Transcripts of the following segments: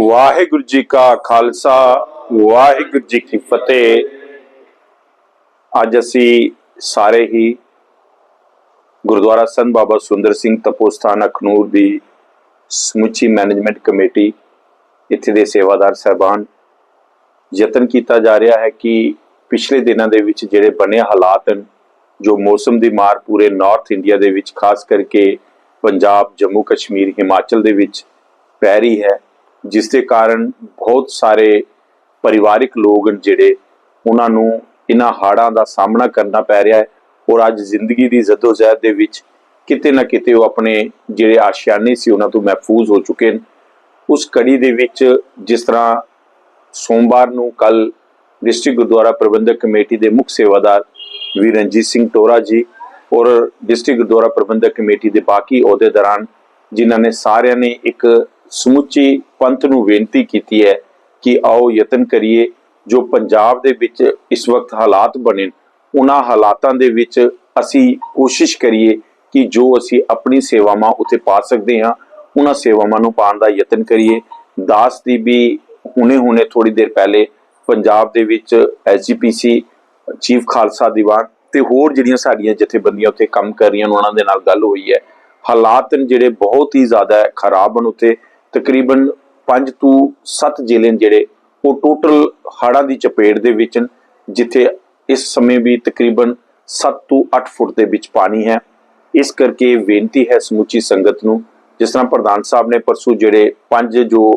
ਵਾਹਿਗੁਰੂ ਜੀ ਕਾ ਖਾਲਸਾ, ਵਾਹਿਗੁਰੂ ਜੀ ਕੀ ਫਤਿਹ। ਅੱਜ ਅਸੀਂ ਸਾਰੇ ਹੀ ਗੁਰਦੁਆਰਾ ਸੰਤ ਬਾਬਾ ਸੁੰਦਰ ਸਿੰਘ ਤਪੋਸਥਾਨ ਅਖਨੂਰ ਦੀ ਸਮੁੱਚੀ ਮੈਨੇਜਮੈਂਟ ਕਮੇਟੀ, ਇੱਥੇ ਦੇ ਸੇਵਾਦਾਰ ਸਹਿਬਾਨ, ਯਤਨ ਕੀਤਾ ਜਾ ਰਿਹਾ ਹੈ ਕਿ ਪਿਛਲੇ ਦਿਨਾਂ ਦੇ ਵਿੱਚ ਜਿਹੜੇ ਬਣੇ ਹਾਲਾਤ ਹਨ, ਜੋ ਮੌਸਮ ਦੀ ਮਾਰ ਪੂਰੇ ਨਾਰਥ ਇੰਡੀਆ ਦੇ ਵਿੱਚ, ਖਾਸ ਕਰਕੇ ਪੰਜਾਬ ਜੰਮੂ ਕਸ਼ਮੀਰ ਹਿਮਾਚਲ ਦੇ ਵਿੱਚ ਪੈ ਰਹੀ ਹੈ ਜਿਸ ਦੇ ਕਾਰਨ ਬਹੁਤ ਸਾਰੇ ਪਰਿਵਾਰਿਕ ਲੋਕ ਹਨ ਜਿਹੜੇ ਉਹਨਾਂ ਨੂੰ ਇਹਨਾਂ ਹਾੜਾਂ ਦਾ ਸਾਹਮਣਾ ਕਰਨਾ ਪੈ ਰਿਹਾ ਹੈ ਔਰ ਅੱਜ ਜ਼ਿੰਦਗੀ ਦੀ ਜ਼ਦੋਜਹਿਦ ਦੇ ਵਿੱਚ ਕਿਤੇ ਨਾ ਕਿਤੇ ਉਹ ਆਪਣੇ ਜਿਹੜੇ ਆਸ਼ਿਆਨੇ ਸੀ ਉਹਨਾਂ ਤੋਂ ਮਹਿਫੂਜ਼ ਹੋ ਚੁੱਕੇ ਹਨ। ਉਸ ਕੜੀ ਦੇ ਵਿੱਚ ਜਿਸ ਤਰ੍ਹਾਂ ਸੋਮਵਾਰ ਨੂੰ ਕੱਲ ਡਿਸਟ੍ਰਿਕਟ ਗੁਰਦੁਆਰਾ ਪ੍ਰਬੰਧਕ ਕਮੇਟੀ ਦੇ ਮੁੱਖ ਸੇਵਾਦਾਰ ਵੀ ਰਣਜੀਤ ਸਿੰਘ ਟੋਰਾ ਜੀ ਔਰ ਡਿਸਟ੍ਰਿਕਟ ਗੁਰਦੁਆਰਾ ਪ੍ਰਬੰਧਕ ਕਮੇਟੀ ਦੇ ਬਾਕੀ ਅਹੁਦੇਦਾਰਾਂ ਜਿਨ੍ਹਾਂ ਨੇ ਸਾਰਿਆਂ ਨੇ ਇੱਕ ਸਮੁੱਚੀ ਪੰਥ ਨੂੰ ਬੇਨਤੀ ਕੀਤੀ ਹੈ ਕਿ ਆਓ ਯਤਨ ਕਰੀਏ, ਜੋ ਪੰਜਾਬ ਦੇ ਵਿੱਚ ਇਸ ਵਕਤ ਹਾਲਾਤ ਬਣੇ, ਉਹਨਾਂ ਹਾਲਾਤਾਂ ਦੇ ਵਿੱਚ ਅਸੀਂ ਕੋਸ਼ਿਸ਼ ਕਰੀਏ ਕਿ ਜੋ ਅਸੀਂ ਆਪਣੀ ਸੇਵਾਵਾਂ ਉੱਥੇ ਪਾ ਸਕਦੇ ਹਾਂ, ਉਹਨਾਂ ਸੇਵਾਵਾਂ ਨੂੰ ਪਾਉਣ ਦਾ ਯਤਨ ਕਰੀਏ। ਦਾਸ ਦੀ ਵੀ ਹੁਣੇ-ਹੁਣੇ ਥੋੜੀ ਦੇਰ ਪਹਿਲੇ ਪੰਜਾਬ ਦੇ ਵਿੱਚ ਐਸਜੀਪੀਸੀ ਚੀਫ ਖਾਲਸਾ ਦੀਵਾਨ ਤੇ ਹੋਰ ਜਿਹੜੀਆਂ ਸਾਡੀਆਂ ਜਥੇਬੰਦੀਆਂ ਉੱਥੇ ਕੰਮ ਕਰ ਰਹੀਆਂ ਨੇ, ਉਹਨਾਂ ਦੇ ਨਾਲ ਗੱਲ ਹੋਈ ਹੈ। ਹਾਲਾਤ ਜਿਹੜੇ ਬਹੁਤ ਹੀ ਜ਼ਿਆਦਾ ਖਰਾਬ ਹਨ ਉੱਥੇ। ਤਕਰੀਬਨ 5 ਤੋਂ 7 ਜ਼ਿਲ੍ਹੇ ਨੇ ਜਿਹੜੇ ਉਹ ਟੋਟਲ ਹੜ੍ਹਾਂ ਦੀ ਚਪੇਟ ਦੇ ਵਿੱਚ ਜਿੱਥੇ ਇਸ ਸਮੇਂ ਵੀ ਤਕਰੀਬਨ 7 ਤੋਂ 8 ਫੁੱਟ ਦੇ ਵਿੱਚ ਪਾਣੀ ਹੈ। ਇਸ ਕਰਕੇ ਬੇਨਤੀ ਹੈ ਸਮੁੱਚੀ ਸੰਗਤ ਨੂੰ, ਜਿਸ ਤਰ੍ਹਾਂ ਪ੍ਰਧਾਨ ਸਾਹਿਬ ਨੇ ਪਰਸੋਂ ਜਿਹੜੇ ਪੰਜ ਜੋ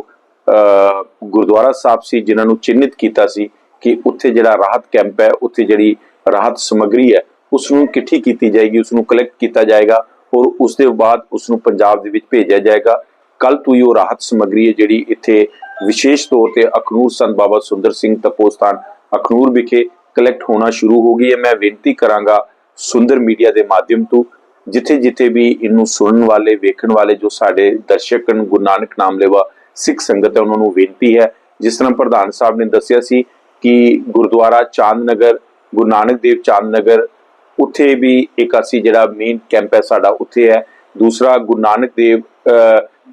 ਗੁਰਦੁਆਰਾ ਸਾਹਿਬ ਸੀ, ਜਿਨ੍ਹਾਂ ਨੂੰ ਚਿੰਨਿਤ ਕੀਤਾ ਸੀ ਕਿ ਉੱਥੇ ਜਿਹੜਾ ਰਾਹਤ ਕੈਂਪ ਹੈ, ਉੱਥੇ ਜਿਹੜੀ ਰਾਹਤ ਸਮੱਗਰੀ ਹੈ ਉਸ ਨੂੰ ਇਕੱਠੀ ਕੀਤੀ ਜਾਏਗੀ ਉਸ ਨੂੰ ਕਲੈਕਟ ਕੀਤਾ ਜਾਏਗਾ ਔਰ ਉਸ ਦੇ ਬਾਅਦ ਉਸ ਨੂੰ ਪੰਜਾਬ ਦੇ ਵਿੱਚ ਭੇਜਿਆ ਜਾਏਗਾ। ਕੱਲ ਤੋਂ ਹੀ ਉਹ ਰਾਹਤ ਸਮੱਗਰੀ ਹੈ ਜਿਹੜੀ ਇੱਥੇ ਵਿਸ਼ੇਸ਼ ਤੌਰ ਤੇ ਅਖਨੂਰ ਸੰਤ ਬਾਬਾ ਸੁੰਦਰ ਸਿੰਘ ਤਪੋਸਥਾਨ ਅਖਨੂਰ ਵਿਖੇ ਕਲੈਕਟ ਹੋਣਾ ਸ਼ੁਰੂ ਹੋ ਗਈ ਹੈ। ਮੈਂ ਬੇਨਤੀ ਕਰਾਂਗਾ ਸੁੰਦਰ ਮੀਡੀਆ ਦੇ ਮਾਧਿਅਮ ਤੋਂ, ਜਿੱਥੇ ਜਿੱਥੇ ਵੀ ਇਹਨੂੰ ਸੁਣਨ ਵਾਲੇ, ਵੇਖਣ ਵਾਲੇ ਜੋ ਸਾਡੇ ਦਰਸ਼ਕ ਹਨ, ਗੁਰੂ ਨਾਨਕ ਨਾਮ ਲੇਵਾ ਸਿੱਖ ਸੰਗਤ ਹੈ, ਉਹਨਾਂ ਨੂੰ ਬੇਨਤੀ ਹੈ। ਜਿਸ ਤਰ੍ਹਾਂ ਪ੍ਰਧਾਨ ਸਾਹਿਬ ਨੇ ਦੱਸਿਆ ਸੀ ਕਿ ਗੁਰਦੁਆਰਾ ਚਾਂਦ ਨਗਰ ਗੁਰੂ ਨਾਨਕ ਦੇਵ ਚਾਂਦ ਨਗਰ ਉੱਥੇ ਵੀ ਇੱਕ ਅਸੀਂ ਜਿਹੜਾ ਮੇਨ ਕੈਂਪ ਹੈ ਸਾਡਾ, ਉੱਥੇ ਹੈ। ਦੂਸਰਾ ਗੁਰੂ ਨਾਨਕ ਦੇਵ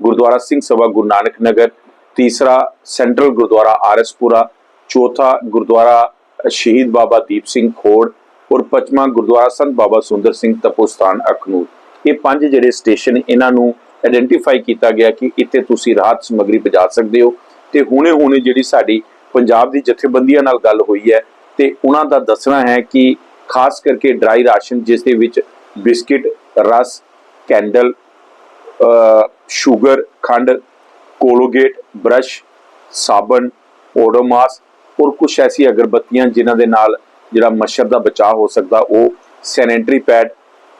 ਗੁਰਦੁਆਰਾ ਸਿੰਘ ਸਭਾ ਗੁਰੂ ਨਾਨਕ ਨਗਰ, ਤੀਸਰਾ ਸੈਂਟਰਲ ਗੁਰਦੁਆਰਾ ਆਰਐਸਪੁਰਾ, ਚੌਥਾ ਗੁਰਦੁਆਰਾ ਸ਼ਹੀਦ ਬਾਬਾ ਦੀਪ ਸਿੰਘ ਖੋੜ ਔਰ ਪੰਜਵਾਂ ਗੁਰਦੁਆਰਾ ਸੰਤ ਬਾਬਾ ਸੁੰਦਰ ਸਿੰਘ ਤਪੋਸਥਾਨ ਅਖਨੂਰ। ਇਹ ਪੰਜ ਜਿਹੜੇ ਸਟੇਸ਼ਨ ਇਹਨਾਂ ਨੂੰ ਆਇਡੈਂਟੀਫਾਈ ਕੀਤਾ ਗਿਆ ਕਿ ਇੱਥੇ ਤੁਸੀਂ ਰਾਹਤ ਸਮੱਗਰੀ ਪਹੁੰਚਾ ਸਕਦੇ ਹੋ ਤੇ ਹੁਣੇ ਹੁਣੇ ਜਿਹੜੀ ਸਾਡੀ ਪੰਜਾਬ ਦੀ ਜਥੇਬੰਦੀਆਂ ਨਾਲ ਗੱਲ ਹੋਈ ਹੈ ਤੇ ਉਹਨਾਂ ਦਾ ਦੱਸਣਾ ਹੈ ਕਿ ਖਾਸ ਕਰਕੇ ਡਰਾਈ ਰਾਸ਼ਨ ਜਿਸ ਦੇ ਵਿੱਚ ਬਿਸਕਿਟ, ਰਸ, ਕੈਂਡਲ ਸ਼ੂਗਰ, ਖੰਡ, ਕੋਲੋਗੇਟ, ਬ੍ਰਸ਼, ਸਾਬਣ ਓਡੋਮਾਸ ਔਰ ਕੁਝ ਐਸੀ ਅਗਰਬੱਤੀਆਂ ਜਿਨ੍ਹਾਂ ਦੇ ਨਾਲ ਜਿਹੜਾ ਮੱਛਰ ਦਾ ਬਚਾਅ ਹੋ ਸਕਦਾ, ਉਹ ਸੈਨੇਟਰੀ ਪੈਡ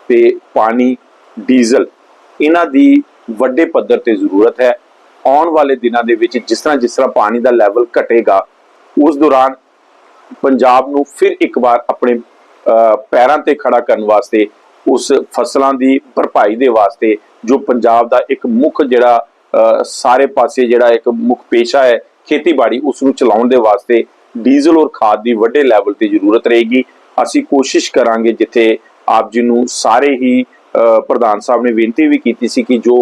ਤੇ ਪਾਣੀ, ਡੀਜ਼ਲ, ਇਹਨਾਂ ਦੀ ਵੱਡੇ ਪੱਧਰ ਤੇ ਜ਼ਰੂਰਤ ਹੈ। ਆਉਣ ਵਾਲੇ ਦਿਨਾਂ ਦੇ ਵਿੱਚ ਜਿਸ ਤਰ੍ਹਾਂ ਜਿਸ ਤਰ੍ਹਾਂ ਪਾਣੀ ਦਾ ਲੈਵਲ ਘਟੇਗਾ, ਉਸ ਦੌਰਾਨ ਪੰਜਾਬ ਨੂੰ ਫਿਰ ਇੱਕ ਵਾਰ ਆਪਣੇ ਪੈਰਾਂ ਤੇ ਖੜਾ ਕਰਨ ਵਾਸਤੇ, ਉਸ ਫਸਲਾਂ ਦੀ ਭਰਪਾਈ ਦੇ ਵਾਸਤੇ ਜੋ ਪੰਜਾਬ ਦਾ ਇੱਕ ਮੁੱਖ ਜਿਹੜਾ ਸਾਰੇ ਪਾਸੇ ਜਿਹੜਾ ਇੱਕ ਮੁੱਖ ਪੇਸ਼ਾ ਹੈ ਖੇਤੀਬਾੜੀ ਉਸ ਨੂੰ ਚਲਾਉਣ ਦੇ ਵਾਸਤੇ ਡੀਜ਼ਲ ਔਰ ਖਾਦ ਦੀ ਵੱਡੇ ਲੈਵਲ ਤੇ ਜ਼ਰੂਰਤ ਰਹੇਗੀ। ਅਸੀਂ ਕੋਸ਼ਿਸ਼ ਕਰਾਂਗੇ ਜਿੱਥੇ ਆਪ ਜੀ ਨੂੰ ਸਾਰੇ ਹੀ ਪ੍ਰਧਾਨ ਸਾਹਿਬ ਨੇ ਬੇਨਤੀ ਵੀ ਕੀਤੀ ਸੀ ਕਿ ਜੋ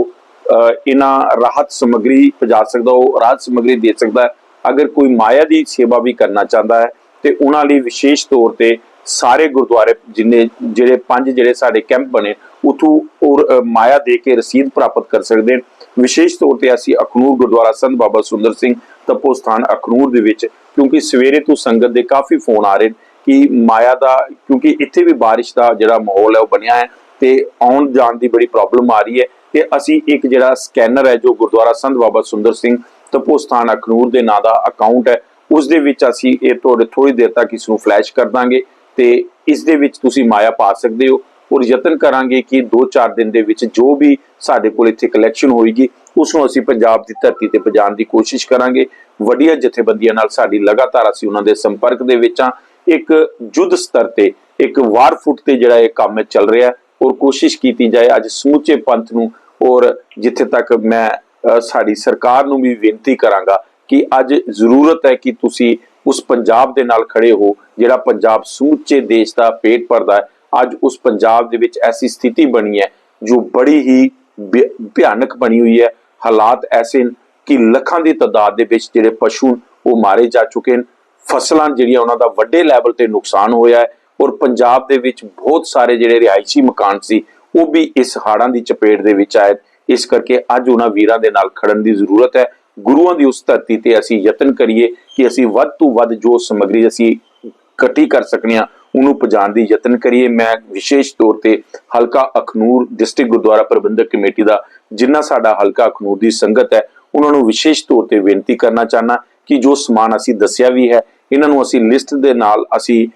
ਅਹ, ਇਹਨਾਂ ਰਾਹਤ ਸਮੱਗਰੀ ਪਹੁੰਚਾ ਸਕਦਾ ਉਹ ਰਾਹਤ ਸਮੱਗਰੀ ਦੇ ਸਕਦਾ ਅਗਰ ਕੋਈ ਮਾਇਆ ਦੀ ਸੇਵਾ ਵੀ ਕਰਨਾ ਚਾਹੁੰਦਾ ਹੈ ਤੇ ਉਹਨਾਂ ਲਈ ਵਿਸ਼ੇਸ਼ ਤੌਰ ਤੇ ਸਾਰੇ ਗੁਰਦੁਆਰੇ ਜਿੰਨੇ ਜਿਹੜੇ ਪੰਜ ਜਿਹੜੇ ਸਾਡੇ ਕੈਂਪ ਬਣੇ, ਉਥੋਂ ਔਰ ਮਾਇਆ ਦੇ ਕੇ ਰਸੀਦ ਪ੍ਰਾਪਤ ਕਰ ਸਕਦੇ ਨੇ ਵਿਸ਼ੇਸ਼ ਤੌਰ ਤੇ ਅਸੀਂ ਅਖਨੂਰ ਗੁਰਦੁਆਰਾ ਸੰਤ ਬਾਬਾ ਸੁੰਦਰ ਸਿੰਘ ਤਪੋਸਥਾਨ ਅਖਨੂਰ ਦੇ ਵਿੱਚ, ਕਿਉਂਕਿ ਸਵੇਰੇ ਤੋਂ ਸੰਗਤ ਦੇ ਕਾਫੀ ਫੋਨ ਆ ਰਹੇ ਨੇ ਕਿ ਮਾਇਆ ਦਾ, ਕਿਉਂਕਿ ਇੱਥੇ ਵੀ ਬਾਰਿਸ਼ ਦਾ ਜਿਹੜਾ ਮਾਹੌਲ ਹੈ ਉਹ ਬਣਿਆ ਹੈ ਤੇ ਆਉਣ ਜਾਣ ਦੀ ਬੜੀ ਪ੍ਰੋਬਲਮ ਆ ਰਹੀ ਹੈ ਤੇ ਅਸੀਂ ਇੱਕ ਜਿਹੜਾ ਸਕੈਨਰ ਹੈ ਜੋ ਗੁਰਦੁਆਰਾ ਸੰਤ ਬਾਬਾ ਸੁੰਦਰ ਸਿੰਘ ਤਪੋ ਸਥਾਨ ਅਖਨੂਰ ਦੇ ਨਾਂ ਦਾ ਅਕਾਊਂਟ ਹੈ, ਉਸ ਦੇ ਵਿੱਚ ਅਸੀਂ ਇਹ ਤੁਹਾਡੇ ਥੋੜੀ ਦੇਰ ਤੱਕ ਇਸ ਨੂੰ ਫਲੈਸ਼ ਕਰ ਦਾਂਗੇ। ਤੇ ਇਸ ਦੇ ਵਿੱਚ ਤੁਸੀਂ ਮਾਇਆ ਪਾ ਸਕਦੇ ਹੋ ਔਰ ਯਤਨ ਕਰਾਂਗੇ ਕਿ 2-4 ਦਿਨ ਦੇ ਵਿੱਚ ਜੋ ਵੀ ਸਾਡੇ ਕੋਲ ਇੱਥੇ ਕਲੈਕਸ਼ਨ ਹੋਏਗੀ ਉਸ ਨੂੰ ਅਸੀਂ ਪੰਜਾਬ ਦੀ ਧਰਤੀ ਤੇ ਪਹੁੰਚਾਉਣ ਦੀ ਕੋਸ਼ਿਸ਼ ਕਰਾਂਗੇ। ਵੱਡੀਆਂ ਜਥੇਬੰਦੀਆਂ ਨਾਲ ਸਾਡੀ ਲਗਾਤਾਰ ਅਸੀਂ ਉਹਨਾਂ ਦੇ ਸੰਪਰਕ ਦੇ ਵਿੱਚ ਹਾਂ। ਇੱਕ ਜੁੱਧ ਸਤਰ ਤੇ, ਇੱਕ ਵਾਰ ਫੁੱਟ ਤੇ ਜਿਹੜਾ ਇਹ ਕੰਮ ਹੈ ਚੱਲ ਰਿਹਾ ਔਰ ਕੋਸ਼ਿਸ਼ ਕੀਤੀ ਜਾਏ ਅੱਜ ਸਮੁੱਚੇ ਪੰਥ ਨੂੰ ਔਰ ਜਿੱਥੇ ਤੱਕ ਮੈਂ ਸਾਡੀ ਸਰਕਾਰ ਨੂੰ ਵੀ ਬੇਨਤੀ ਕਰਾਂਗਾ ਕਿ ਅੱਜ ਜ਼ਰੂਰਤ ਹੈ ਕਿ ਤੁਸੀਂ ਉਸ ਪੰਜਾਬ ਦੇ ਨਾਲ ਖੜੇ ਹੋ, ਜਿਹੜਾ ਪੰਜਾਬ ਸਮੁੱਚੇ ਦੇਸ਼ ਦਾ ਪੇਟ ਭਰਦਾ ਹੈ, ਅੱਜ ਉਸ ਪੰਜਾਬ ਦੇ ਵਿੱਚ ਐਸੀ ਸਥਿਤੀ ਬਣੀ ਹੈ, ਜੋ ਬੜੀ ਹੀ ਭਿ- ਭਿਆਨਕ ਬਣੀ ਹੋਈ ਹੈ। ਹਾਲਾਤ ਐਸੇ ਨੇ ਕਿ ਲੱਖਾਂ ਦੀ ਤਾਦਾਦ ਦੇ ਵਿੱਚ ਜਿਹੜੇ ਪਸ਼ੂ ਉਹ ਮਾਰੇ ਜਾ ਚੁੱਕੇ ਨੇ। ਫਸਲਾਂ ਜਿਹੜੀਆਂ ਉਹਨਾਂ ਦਾ ਵੱਡੇ ਲੈਵਲ ਤੇ ਨੁਕਸਾਨ ਹੋਇਆ ਹੈ ਔਰ ਪੰਜਾਬ ਦੇ ਵਿੱਚ ਬਹੁਤ ਸਾਰੇ ਜਿਹੜੇ ਰਿਹਾਇਸ਼ੀ ਮਕਾਨ ਸੀ, ਉਹ ਵੀ ਇਸ ਹਾੜਾਂ ਦੀ ਚਪੇਟ ਦੇ ਵਿੱਚ ਆਏ ਇਸ ਕਰਕੇ ਅੱਜ ਉਹਨਾਂ ਵੀਰਾਂ ਦੇ ਨਾਲ ਖੜਨ ਦੀ ਜ਼ਰੂਰਤ ਹੈ। ਗੁਰੂਆਂ ਦੀ ਉਸ ਧਰਤੀ ਤੇ ਅਸੀਂ ਯਤਨ ਕਰੀਏ ਕਿ ਅਸੀਂ ਵੱਧ ਤੋਂ ਵੱਧ ਜੋ ਸਮੱਗਰੀ ਅਸੀਂ ਇਕੱਠੀ ਕਰ ਸਕਨੇ ਆ, ਉਹਨੂੰ ਪਹੁੰਚਾਉਣ ਦੀ ਯਤਨ ਕਰੀਏ। ਮੈਂ ਵਿਸ਼ੇਸ਼ ਤੌਰ ਤੇ ਹਲਕਾ ਅਖਨੂਰ ਡਿਸਟ੍ਰਿਕਟ ਗੁਰਦੁਆਰਾ ਪ੍ਰਬੰਧਕ ਕਮੇਟੀ ਦਾ, ਜਿੰਨਾ ਸਾਡਾ ਹਲਕਾ ਅਖਨੂਰ ਦੀ ਸੰਗਤ ਹੈ, ਉਹਨਾਂ ਨੂੰ ਵਿਸ਼ੇਸ਼ ਤੌਰ ਤੇ ਬੇਨਤੀ ਕਰਨਾ ਚਾਹਨਾ ਕਿ ਜੋ ਸਮਾਨ ਅਸੀਂ ਦੱਸਿਆ ਵੀ ਹੈ, ਇਹਨਾਂ ਨੂੰ ਅਸੀਂ ਲਿਸਟ ਦੇ ਨਾਲ ਅਸੀਂ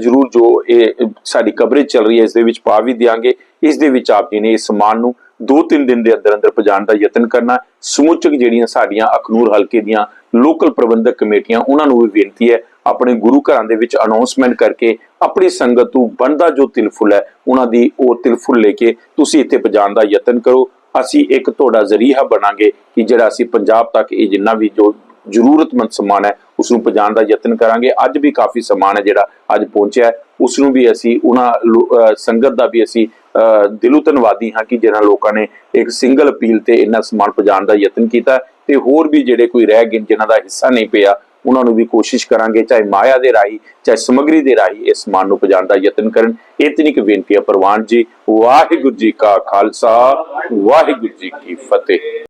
ਜ਼ਰੂਰ ਜੋ ਇਹ, ਸਾਡੀ ਕਵਰੇਜ ਚੱਲ ਰਹੀ ਹੈ, ਇਸ ਦੇ ਵਿੱਚ ਪਾ ਵੀ ਦਿਆਂਗੇ। ਇਸ ਦੇ ਵਿੱਚ ਆਪ ਜੀ ਨੇ ਇਸ ਸਮਾਨ ਨੂੰ 2-3 ਦਿਨ ਦੇ ਅੰਦਰ ਅੰਦਰ ਪਹੁੰਚਾਉਣ ਦਾ ਯਤਨ ਕਰਨਾ, ਸਮੂਚਕ ਜਿਹੜੀਆਂ ਸਾਡੀਆਂ ਅਖਨੂਰ ਹਲਕੇ ਦੀਆਂ ਲੋਕਲ ਪ੍ਰਬੰਧਕ ਕਮੇਟੀਆਂ, ਉਹਨਾਂ ਨੂੰ ਵੀ ਬੇਨਤੀ ਹੈ, ਆਪਣੇ ਗੁਰੂ ਘਰਾਂ ਦੇ ਵਿੱਚ ਅਨਾਉਂਸਮੈਂਟ ਕਰਕੇ ਆਪਣੀ ਸੰਗਤ ਨੂੰ ਬਣਦਾ ਜੋ ਤਿਲਫੁਲ ਹੈ, ਉਹਨਾਂ ਦੀ ਉਹ ਤਿਲਫੁਲ ਲੈ ਕੇ ਤੁਸੀਂ ਇੱਥੇ ਪਹੁੰਚਾਉਣ ਦਾ ਯਤਨ ਕਰੋ। ਅਸੀਂ ਇੱਕ ਤੁਹਾਡਾ ਜ਼ਰੀਆ ਬਣਾਂਗੇ ਕਿ ਜਿਹੜਾ ਅਸੀਂ ਪੰਜਾਬ ਤੱਕ ਇਹ ਜਿੰਨਾ ਵੀ ਜੋ ਜ਼ਰੂਰਤਮੰਦ ਸਮਾਨ ਹੈ ਉਸ ਨੂੰ ਪਹੁੰਚਾਉਣ ਦਾ ਯਤਨ ਕਰਾਂਗੇ। ਅੱਜ ਵੀ ਕਾਫੀ ਸਮਾਨ ਹੈ ਜਿਹੜਾ ਅੱਜ ਪਹੁੰਚਿਆ ਹੈ। ਉਸ ਨੂੰ ਵੀ ਅਸੀਂ ਉਹਨਾਂ ਲੋ- ਸੰਗਤ ਦਾ ਵੀ ਅਸੀਂ ਦਿਲੋਂ ਧੰਨਵਾਦੀ ਹਾਂ ਕਿ ਜਿਹਨਾਂ ਲੋਕਾਂ ਨੇ ਇੱਕ ਸਿੰਗਲ ਅਪੀਲ ਤੇ ਇੰਨਾ ਸਮਾਨ ਪਹੁੰਚਾਉਣ ਦਾ ਯਤਨ ਕੀਤਾ ਤੇ ਹੋਰ ਵੀ ਜਿਹੜੇ ਕੋਈ ਰਹਿ ਗਏ ਜਿਨ੍ਹਾਂ ਦਾ ਹਿੱਸਾ ਨਹੀਂ ਪਿਆ, ਉਹਨਾਂ ਨੂੰ ਵੀ ਕੋਸ਼ਿਸ਼ ਕਰਾਂਗੇ, ਚਾਹੇ ਮਾਇਆ ਦੇ ਰਾਹੀਂ, ਚਾਹੇ ਸਮਗਰੀ ਦੇ ਰਾਹੀਂ ਇਸ ਸਮਾਨ ਨੂੰ ਪਹੁੰਚਾਉਣ ਦਾ ਯਤਨ ਕਰਨ। ਇਤਨੀ ਕੁ ਬੇਨਤੀ ਹੈ ਪ੍ਰਵਾਨ ਜੀ, ਵਾਹਿਗੁਰੂ ਜੀ ਕਾ ਖਾਲਸਾ, ਵਾਹਿਗੁਰੂ ਜੀ ਕੀ ਫਤਿਹ।